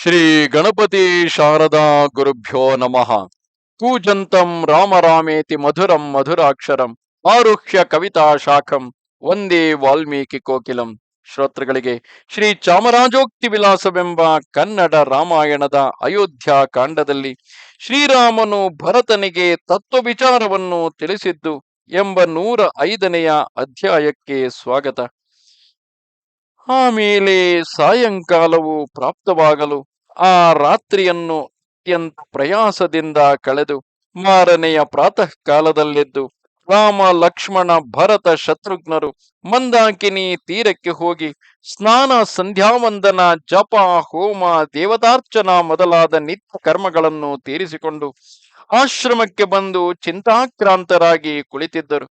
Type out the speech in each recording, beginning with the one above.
ಶ್ರೀ ಗಣಪತಿ ಶಾರದಾ ಗುರುಭ್ಯೋ ನಮಃ. ಕೂಜಂತಂ ರಾಮ ರಾಮೇತಿ ಮಧುರಂ ಮಧುರಾಕ್ಷರಂ ಆರುಹ್ಯ ಕವಿತಾ ಶಾಖಂ ಒಂದೇ ವಾಲ್ಮೀಕಿ ಕೋಕಿಲಂ. ಶ್ರೋತೃಗಳಿಗೆ ಶ್ರೀ ಚಾಮರಾಜೋಕ್ತಿ ವಿಲಾಸವೆಂಬ ಕನ್ನಡ ರಾಮಾಯಣದ ಅಯೋಧ್ಯ ಕಾಂಡದಲ್ಲಿ ಶ್ರೀರಾಮನು ಭರತನಿಗೆ ತತ್ವ ವಿಚಾರವನ್ನು ತಿಳಿಸಿದ್ದು ಎಂಬ ನೂರ ಐದನೆಯ ಅಧ್ಯಾಯಕ್ಕೆ ಸ್ವಾಗತ. ಆಮೇಲೆ ಸಾಯಂಕಾಲವು ಪ್ರಾಪ್ತವಾಗಲು ಆ ರಾತ್ರಿಯನ್ನು ಅತ್ಯಂತ ಪ್ರಯಾಸದಿಂದ ಕಳೆದು ಮಾರನೆಯ ಪ್ರಾತಃ ಕಾಲದಲ್ಲೆದ್ದು ರಾಮ, ಲಕ್ಷ್ಮಣ, ಭರತ, ಶತ್ರುಘ್ನರು ಮಂದಾಕಿನಿ ತೀರಕ್ಕೆ ಹೋಗಿ ಸ್ನಾನ, ಸಂಧ್ಯಾವಂದನ, ಜಪ, ಹೋಮ, ದೇವತಾರ್ಚನ ಮೊದಲಾದ ನಿತ್ಯ ಕರ್ಮಗಳನ್ನು ತೀರಿಸಿಕೊಂಡು ಆಶ್ರಮಕ್ಕೆ ಬಂದು ಚಿಂತಾಕ್ರಾಂತರಾಗಿ ಕುಳಿತಿದ್ದರು.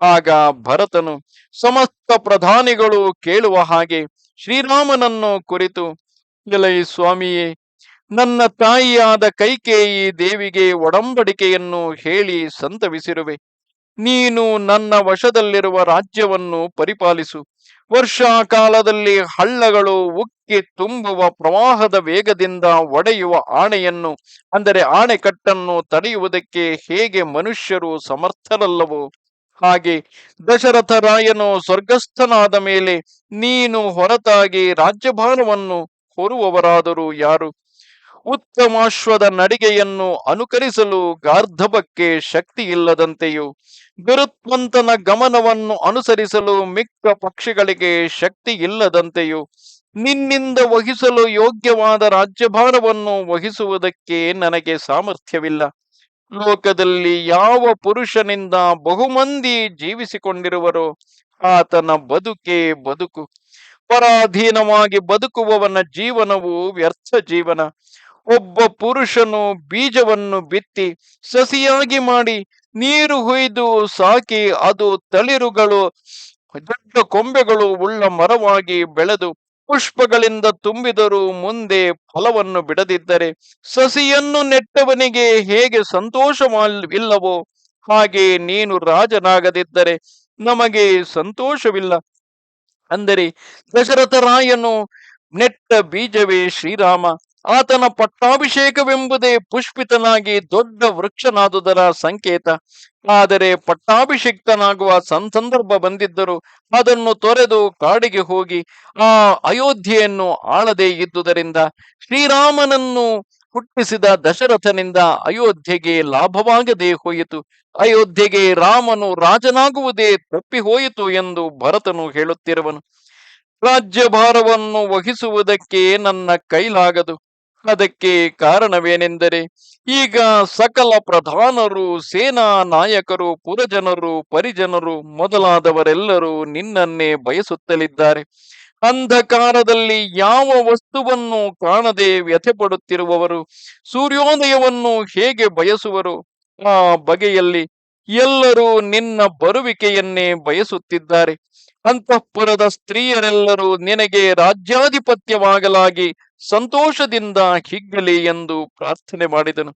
ಆಗ ಭರತನು ಸಮಸ್ತ ಪ್ರಧಾನಿಗಳು ಕೇಳುವ ಹಾಗೆ ಶ್ರೀರಾಮನನ್ನು ಕುರಿತು ಎಲೈ ಸ್ವಾಮಿಯೇ, ನನ್ನ ತಾಯಿಯಾದ ಕೈಕೇಯಿ ದೇವಿಗೆ ಒಡಂಬಡಿಕೆಯನ್ನು ಹೇಳಿ ಸಂತವಿಸಿರುವೆ. ನೀನು ನನ್ನ ವಶದಲ್ಲಿರುವ ರಾಜ್ಯವನ್ನು ಪರಿಪಾಲಿಸು. ವರ್ಷಾಕಾಲದಲ್ಲಿ ಹಳ್ಳಗಳು ಉಕ್ಕಿ ತುಂಬುವ ಪ್ರವಾಹದ ವೇಗದಿಂದ ಒಡೆಯುವ ಆಣೆಯನ್ನು, ಅಂದರೆ ಆಣೆಕಟ್ಟನ್ನು ತಡೆಯುವುದಕ್ಕೆ ಹೇಗೆ ಮನುಷ್ಯರು ಸಮರ್ಥರಲ್ಲವೋ ಹಾಗೆ ದಶರಥ ರಾಯನು ಸ್ವರ್ಗಸ್ಥನಾದ ಮೇಲೆ ನೀನು ಹೊರತಾಗಿ ರಾಜ್ಯಭಾರವನ್ನು ಹೊರುವವರಾದರೂ ಯಾರು? ಉತ್ತಮಾಶ್ವದ ನಡಿಗೆಯನ್ನು ಅನುಕರಿಸಲು ಗಾರ್ಧಬಕ್ಕೆ ಶಕ್ತಿ ಇಲ್ಲದಂತೆಯೂ ಗುರುತ್ವಂತನ ಗಮನವನ್ನು ಅನುಸರಿಸಲು ಮಿಕ್ಕ ಪಕ್ಷಿಗಳಿಗೆ ಶಕ್ತಿ ಇಲ್ಲದಂತೆಯೂ ನಿನ್ನಿಂದ ವಹಿಸಲು ಯೋಗ್ಯವಾದ ರಾಜ್ಯಭಾರವನ್ನು ವಹಿಸುವುದಕ್ಕೆ ನನಗೆ ಸಾಮರ್ಥ್ಯವಿಲ್ಲ. ಲೋಕದಲ್ಲಿ ಯಾವ ಪುರುಷನಿಂದ ಬಹುಮಂದಿ ಜೀವಿಸಿಕೊಂಡಿರುವರೋ, ಆತನ ಬದುಕೇ ಬದುಕು. ಪರಾಧೀನವಾಗಿ ಬದುಕುವವನ ಜೀವನವು ವ್ಯರ್ಥ ಜೀವನ. ಒಬ್ಬ ಪುರುಷನು ಬೀಜವನ್ನು ಬಿತ್ತಿ ಸಸಿಯಾಗಿ ಮಾಡಿ ನೀರು ಹುಯ್ದು ಸಾಕಿ ಅದು ತಳಿರುಗಳು, ದೊಡ್ಡ ಕೊಂಬೆಗಳು ಉಳ್ಳ ಮರವಾಗಿ ಬೆಳೆದು ಪುಷ್ಪಗಳಿಂದ ತುಂಬಿದರೂ ಮುಂದೆ ಫಲವನ್ನು ಬಿಡದಿದ್ದರೆ ಸಸಿಯನ್ನು ನೆಟ್ಟವನಿಗೆ ಹೇಗೆ ಸಂತೋಷವಿಲ್ಲವೋ ಹಾಗೆ ನೀನು ರಾಜನಾಗದಿದ್ದರೆ ನಮಗೆ ಸಂತೋಷವಿಲ್ಲ. ಅಂದರೆ ದಶರಥ ರಾಯನು ನೆಟ್ಟ ಬೀಜವೇ ಶ್ರೀರಾಮ. ಆತನ ಪಟ್ಟಾಭಿಷೇಕವೆಂಬುದೇ ಪುಷ್ಪಿತನಾಗಿ ದೊಡ್ಡ ವೃಕ್ಷನಾದುದರ ಸಂಕೇತ. ಆದರೆ ಪಟ್ಟಾಭಿಷಿಕ್ತನಾಗುವ ಸಂದರ್ಭ ಬಂದಿದ್ದರು ಅದನ್ನು ತೊರೆದು ಕಾಡಿಗೆ ಹೋಗಿ ಆ ಅಯೋಧ್ಯೆಯನ್ನು ಆಳದೇ ಇದ್ದುದರಿಂದ ಶ್ರೀರಾಮನನ್ನು ಹುಟ್ಟಿಸಿದ ದಶರಥನಿಂದ ಅಯೋಧ್ಯೆಗೆ ಲಾಭವಾಗದೆ ಹೋಯಿತು. ಅಯೋಧ್ಯೆಗೆ ರಾಮನು ರಾಜನಾಗುವುದೇ ತಪ್ಪಿ ಹೋಯಿತು ಎಂದು ಭರತನು ಹೇಳುತ್ತಿರುವನು. ರಾಜ್ಯಭಾರವನ್ನು ವಹಿಸುವುದಕ್ಕೆ ನನ್ನ ಕೈಲಾಗದು. ಅದಕ್ಕೆ ಕಾರಣವೇನೆಂದರೆ, ಈಗ ಸಕಲ ಪ್ರಧಾನರು, ಸೇನಾ ನಾಯಕರು, ಪುರಜನರು, ಪರಿಜನರು ಮೊದಲಾದವರೆಲ್ಲರೂ ನಿನ್ನನ್ನೇ ಬಯಸುತ್ತಲಿದ್ದಾರೆ. ಅಂಧಕಾರದಲ್ಲಿ ಯಾವ ವಸ್ತುವನ್ನು ಕಾಣದೆ ವ್ಯಥೆ ಪಡುತ್ತಿರುವವರು ಸೂರ್ಯೋದಯವನ್ನು ಹೇಗೆ ಬಯಸುವರು? ಆ ಬಗೆಯಲ್ಲಿ ಎಲ್ಲರೂ ನಿನ್ನ ಬರುವಿಕೆಯನ್ನೇ ಬಯಸುತ್ತಿದ್ದಾರೆ. ಅಂತಃಪುರದ ಸ್ತ್ರೀಯರೆಲ್ಲರೂ ನಿನಗೆ ರಾಜ್ಯಾಧಿಪತ್ಯವಾಗಲಾಗಿ ಸಂತೋಷದಿಂದ ಹಿಗ್ಗಲಿ ಎಂದು ಪ್ರಾರ್ಥನೆ ಮಾಡಿದನು.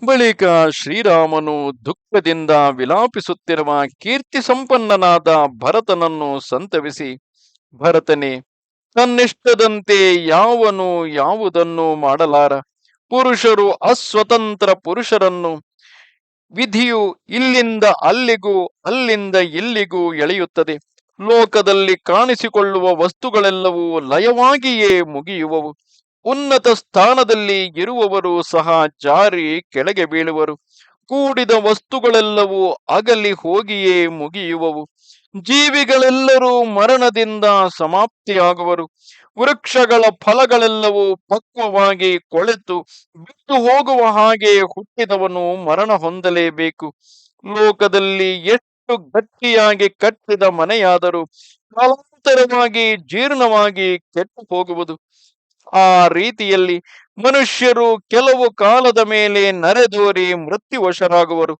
ಬಳಿಕ ಶ್ರೀರಾಮನು ದುಃಖದಿಂದ ವಿಲಾಪಿಸುತ್ತಿರುವ ಕೀರ್ತಿ ಸಂಪನ್ನನಾದ ಭರತನನ್ನು ಸಂತವಿಸಿ, ಭರತನೇ ತನ್ನಿಷ್ಟದಂತೆ ಯಾವನು ಯಾವುದನ್ನು ಮಾಡಲಾರ? ಪುರುಷರು ಅಸ್ವತಂತ್ರ ಪುರುಷರನ್ನು, ವಿಧಿಯು ಇಲ್ಲಿಂದ ಅಲ್ಲಿಗೂ ಅಲ್ಲಿಂದ ಇಲ್ಲಿಗೂ ಎಳೆಯುತ್ತದೆ. ಲೋಕದಲ್ಲಿ ಕಾಣಿಸಿಕೊಳ್ಳುವ ವಸ್ತುಗಳೆಲ್ಲವೂ ಲಯವಾಗಿಯೇ ಮುಗಿಯುವವು. ಉನ್ನತ ಸ್ಥಾನದಲ್ಲಿ ಇರುವವರು ಸಹ ಜಾರಿ ಕೆಳಗೆ ಬೀಳುವರು. ಕೂಡಿದ ವಸ್ತುಗಳೆಲ್ಲವೂ ಅಗಲಿ ಹೋಗಿಯೇ ಮುಗಿಯುವವು. ಜೀವಿಗಳೆಲ್ಲರೂ ಮರಣದಿಂದ ಸಮಾಪ್ತಿಯಾಗುವರು. ವೃಕ್ಷಗಳ ಫಲಗಳೆಲ್ಲವೂ ಪಕ್ವವಾಗಿ ಕೊಳೆತು. ಬಿಟ್ಟು ಹೋಗುವ ಹಾಗೆ ಹುಟ್ಟಿದವನು ಮರಣ ಹೊಂದಲೇಬೇಕು. ಲೋಕದಲ್ಲಿ ಎಷ್ಟು ಗಟ್ಟಿಯಾಗಿ ಕಟ್ಟಿದ ಮನೆಯಾದರೂ ಕಾಲಾಂತರವಾಗಿ ಜೀರ್ಣವಾಗಿ ಕೆಟ್ಟು ಹೋಗುವುದು ಆ ರೀತಿಯಲ್ಲಿ ಮನುಷ್ಯರು ಕೆಲವು ಕಾಲದ ಮೇಲೆ ನರೆದೋರಿ ಮೃತ್ಯುವಶರಾಗುವರು.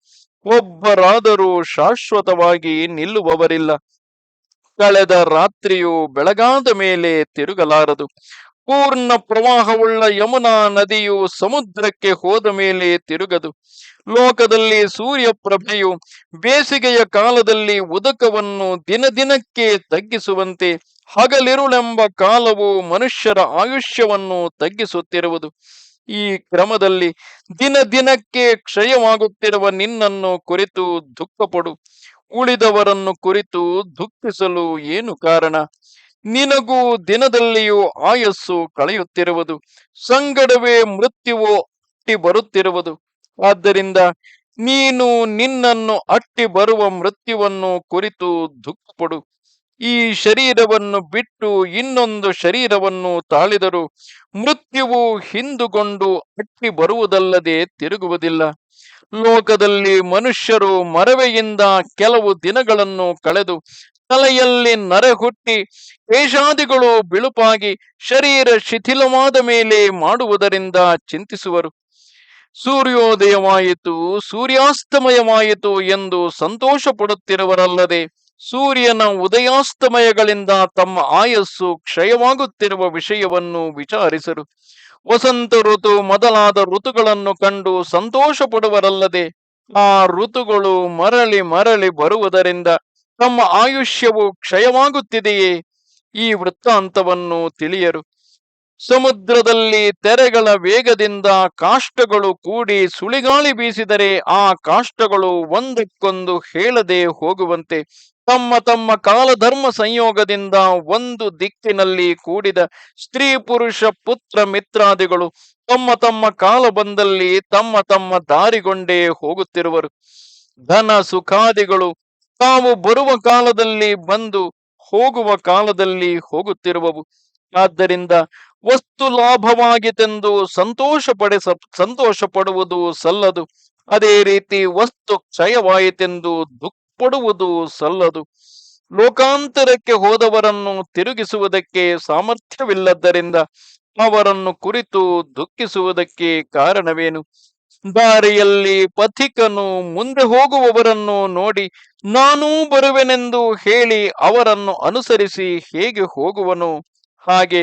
ಒಬ್ಬರಾದರೂ ಶಾಶ್ವತವಾಗಿ ನಿಲ್ಲುವವರಿಲ್ಲ. ಕಳೆದ ರಾತ್ರಿಯು ಬೆಳಗಾದ ಮೇಲೆ ತಿರುಗಲಾರದು. ಪೂರ್ಣ ಪ್ರವಾಹವುಳ್ಳ ಯಮುನಾ ನದಿಯು ಸಮುದ್ರಕ್ಕೆ ಹೋದ ಮೇಲೆ ತಿರುಗದು. ಲೋಕದಲ್ಲಿ ಸೂರ್ಯಪ್ರಭೆಯು ಬೇಸಿಗೆಯ ಕಾಲದಲ್ಲಿ ಉದಕವನ್ನು ದಿನ ದಿನಕ್ಕೆ ತಗ್ಗಿಸುವಂತೆ ಹಗಲಿರುಳೆಂಬ ಕಾಲವು ಮನುಷ್ಯರ ಆಯುಷ್ಯವನ್ನು ತಗ್ಗಿಸುತ್ತಿರುವುದು. ಈ ಕ್ರಮದಲ್ಲಿ ದಿನ ದಿನಕ್ಕೆ ಕ್ಷಯವಾಗುತ್ತಿರುವ ನಿನ್ನನ್ನು ಕುರಿತು ದುಃಖಪಡು. ಉಳಿದವರನ್ನು ಕುರಿತು ದುಃಖಿಸಲು ಏನು ಕಾರಣ? ನಿನಗೂ ದಿನದಲ್ಲಿಯೂ ಆಯಸ್ಸು ಕಳೆಯುತ್ತಿರುವುದು. ಸಂಗಡವೇ ಮೃತ್ಯುವು ಅಟ್ಟಿ ಬರುತ್ತಿರುವುದು. ಆದ್ದರಿಂದ ನೀನು ನಿನ್ನನ್ನು ಅಟ್ಟಿ ಬರುವ ಮೃತ್ಯುವನ್ನು ಕುರಿತು ದುಃಖಪಡು. ಈ ಶರೀರವನ್ನು ಬಿಟ್ಟು ಇನ್ನೊಂದು ಶರೀರವನ್ನು ತಾಳಿದರು ಮೃತ್ಯುವು ಹಿಂದುಗೊಂಡು ಅಟ್ಟಿ ಬರುವುದಲ್ಲದೆ ತಿರುಗುವುದಿಲ್ಲ. ಲೋಕದಲ್ಲಿ ಮನುಷ್ಯರು ಮರವೆಯಿಂದ ಕೆಲವು ದಿನಗಳನ್ನು ಕಳೆದು ತಲೆಯಲ್ಲಿ ನರೆ ಹುಟ್ಟಿ ಕೇಶಾದಿಗಳು ಬಿಳುಪಾಗಿ ಶರೀರ ಶಿಥಿಲವಾದ ಮೇಲೆ ಮಾಡುವುದರಿಂದ ಚಿಂತಿಸುವರು. ಸೂರ್ಯೋದಯವಾಯಿತು, ಸೂರ್ಯಾಸ್ತಮಯವಾಯಿತು ಎಂದು ಸಂತೋಷ ಪಡುತ್ತಿರುವರಲ್ಲದೆ ಸೂರ್ಯನ ಉದಯಾಸ್ತಮಯಗಳಿಂದ ತಮ್ಮ ಆಯಸ್ಸು ಕ್ಷಯವಾಗುತ್ತಿರುವ ವಿಷಯವನ್ನು ವಿಚಾರಿಸರು. ವಸಂತ ಋತು ಮೊದಲಾದ ಋತುಗಳನ್ನು ಕಂಡು ಸಂತೋಷ ಪಡುವರಲ್ಲದೆ ಆ ಋತುಗಳು ಮರಳಿ ಮರಳಿ ಬರುವುದರಿಂದ ತಮ್ಮ ಆಯುಷ್ಯವು ಕ್ಷಯವಾಗುತ್ತಿದೆಯೇ? ಈ ವೃತ್ತಾಂತವನ್ನು ತಿಳಿಯರು. ಸಮುದ್ರದಲ್ಲಿ ತೆರೆಗಳ ವೇಗದಿಂದ ಕಾಷ್ಟಗಳು ಕೂಡಿ ಸುಳಿಗಾಳಿ ಬೀಸಿದರೆ ಆ ಕಾಷ್ಟಗಳು ಒಂದಕ್ಕೊಂದು ಹೇಳದೆ ಹೋಗುವಂತೆ ತಮ್ಮ ತಮ್ಮ ಕಾಲಧರ್ಮ ಸಂಯೋಗದಿಂದ ಒಂದು ದಿಕ್ಕಿನಲ್ಲಿ ಕೂಡಿದ ಸ್ತ್ರೀ ಪುರುಷ ಪುತ್ರ ಮಿತ್ರಾದಿಗಳು ತಮ್ಮ ತಮ್ಮ ಕಾಲ ಬಂದಲ್ಲಿ ತಮ್ಮ ತಮ್ಮ ದಾರಿಗೊಂಡೇ ಹೋಗುತ್ತಿರುವರು. ಧನ ಸುಖಾದಿಗಳು ತಾವು ಬರುವ ಕಾಲದಲ್ಲಿ ಬಂದು ಹೋಗುವ ಕಾಲದಲ್ಲಿ ಹೋಗುತ್ತಿರುವವು. ಆದ್ದರಿಂದ ವಸ್ತು ಲಾಭವಾಗಿತೆಂದು ಸಂತೋಷ ಪಡಿಸ ಸಂತೋಷ ಪಡುವುದು ಸಲ್ಲದು. ಅದೇ ರೀತಿ ವಸ್ತು ಕ್ಷಯವಾಯಿತೆಂದು ದುಃಖ ಪಡುವುದು ಸಲ್ಲದು. ಲೋಕಾಂತರಕ್ಕೆ ಹೋದವರನ್ನು ತಿರುಗಿಸುವುದಕ್ಕೆ ಸಾಮರ್ಥ್ಯವಿಲ್ಲದ್ದರಿಂದ ಅವರನ್ನು ಕುರಿತು ದುಃಖಿಸುವುದಕ್ಕೆ ಕಾರಣವೇನು? ದಾರಿಯಲ್ಲಿ ಪಥಿಕನು ಮುಂದೆ ಹೋಗುವವರನ್ನು ನೋಡಿ ನಾನೂ ಬರುವೆನೆಂದು ಹೇಳಿ ಅವರನ್ನು ಅನುಸರಿಸಿ ಹೇಗೆ ಹೋಗುವನು? ಹಾಗೆ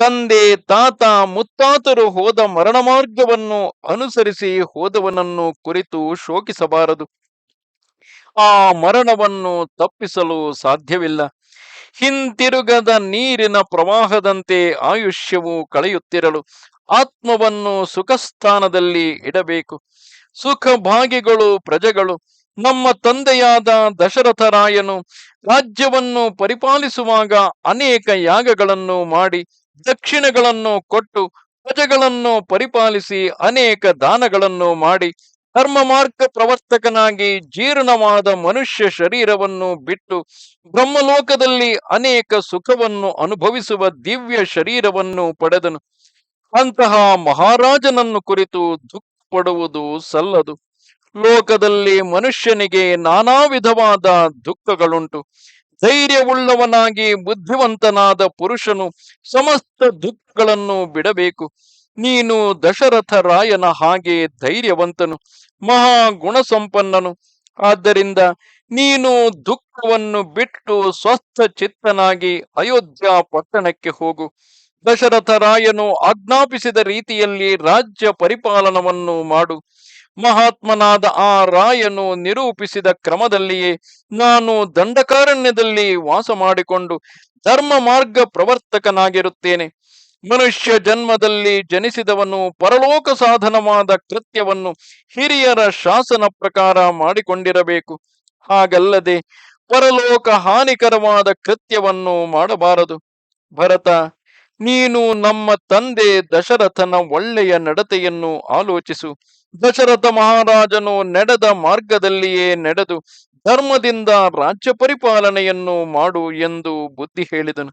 ತಂದೆ, ತಾತ, ಮುತ್ತಾತರು ಹೋದ ಮರಣ ಮಾರ್ಗವನ್ನು ಅನುಸರಿಸಿ ಹೋದವನನ್ನು ಕುರಿತು ಶೋಕಿಸಬಾರದು. ಆ ಮರಣವನ್ನು ತಪ್ಪಿಸಲು ಸಾಧ್ಯವಿಲ್ಲ. ಹಿಂತಿರುಗದ ನೀರಿನ ಪ್ರವಾಹದಂತೆ ಆಯುಷ್ಯವು ಕಳೆಯುತ್ತಿರಲು ಆತ್ಮವನ್ನು ಸುಖಸ್ಥಾನದಲ್ಲಿ ಇಡಬೇಕು. ಸುಖ ಭಾಗಿಗಳು ಪ್ರಜೆಗಳು, ನಮ್ಮ ತಂದೆಯಾದ ದಶರಥರಾಯನು ರಾಜ್ಯವನ್ನು ಪರಿಪಾಲಿಸುವಾಗ ಅನೇಕ ಯಾಗಗಳನ್ನು ಮಾಡಿ ದಕ್ಷಿಣಗಳನ್ನು ಕೊಟ್ಟು ಪ್ರಜೆಗಳನ್ನು ಪರಿಪಾಲಿಸಿ ಅನೇಕ ದಾನಗಳನ್ನು ಮಾಡಿ ಧರ್ಮ ಮಾರ್ಗ ಪ್ರವರ್ತಕನಾಗಿ ಜೀರ್ಣವಾದ ಮನುಷ್ಯ ಶರೀರವನ್ನು ಬಿಟ್ಟು ಬ್ರಹ್ಮಲೋಕದಲ್ಲಿ ಅನೇಕ ಸುಖವನ್ನು ಅನುಭವಿಸುವ ದಿವ್ಯ ಶರೀರವನ್ನು ಪಡೆದನು. ಅಂತಹ ಮಹಾರಾಜನನ್ನು ಕುರಿತು ದುಃಖ ಪಡುವುದು ಸಲ್ಲದು. ಲೋಕದಲ್ಲಿ ಮನುಷ್ಯನಿಗೆ ನಾನಾ ವಿಧವಾದ ದುಃಖಗಳುಂಟು. ಧೈರ್ಯವುಳ್ಳವನಾಗಿ ಬುದ್ಧಿವಂತನಾದ ಪುರುಷನು ಸಮಸ್ತ ದುಃಖಗಳನ್ನು ಬಿಡಬೇಕು. ನೀನು ದಶರಥ ರಾಯನ ಹಾಗೆ ಧೈರ್ಯವಂತನು, ಮಹಾ ಗುಣ ಸಂಪನ್ನನು ಆದ್ದರಿಂದ ನೀನು ದುಃಖವನ್ನು ಬಿಟ್ಟು ಸ್ವಸ್ಥ ಚಿತ್ತನಾಗಿ ಅಯೋಧ್ಯ ಪಟ್ಟಣಕ್ಕೆ ಹೋಗು. ದಶರಥ ರಾಯನು ಆಜ್ಞಾಪಿಸಿದ ರೀತಿಯಲ್ಲಿ ರಾಜ್ಯ ಪರಿಪಾಲನವನ್ನು ಮಾಡು. ಮಹಾತ್ಮನಾದ ಆ ರಾಯನು ನಿರೂಪಿಸಿದ ಕ್ರಮದಲ್ಲಿಯೇ ನಾನು ದಂಡಕಾರಣ್ಯದಲ್ಲಿ ವಾಸ ಮಾಡಿಕೊಂಡು ಧರ್ಮ ಮಾರ್ಗ ಪ್ರವರ್ತಕನಾಗಿರುತ್ತೇನೆ. ಮನುಷ್ಯ ಜನ್ಮದಲ್ಲಿ ಜನಿಸಿದವನು ಪರಲೋಕ ಸಾಧನವಾದ ಕೃತ್ಯವನ್ನು ಹಿರಿಯರ ಶಾಸನ ಪ್ರಕಾರ ಮಾಡಿಕೊಂಡಿರಬೇಕು. ಹಾಗಲ್ಲದೆ ಪರಲೋಕ ಹಾನಿಕರವಾದ ಕೃತ್ಯವನ್ನು ಮಾಡಬಾರದು. ಭರತ, ನೀನು ನಮ್ಮ ತಂದೆ ದಶರಥನ ಒಳ್ಳೆಯ ನಡತೆಯನ್ನು ಆಲೋಚಿಸು. ದಶರಥ ಮಹಾರಾಜನು ನಡೆದ ಮಾರ್ಗದಲ್ಲಿಯೇ ನಡೆದು ಧರ್ಮದಿಂದ ರಾಜ್ಯ ಪರಿಪಾಲನೆಯನ್ನು ಮಾಡು ಎಂದು ಬುದ್ಧಿ ಹೇಳಿದನು.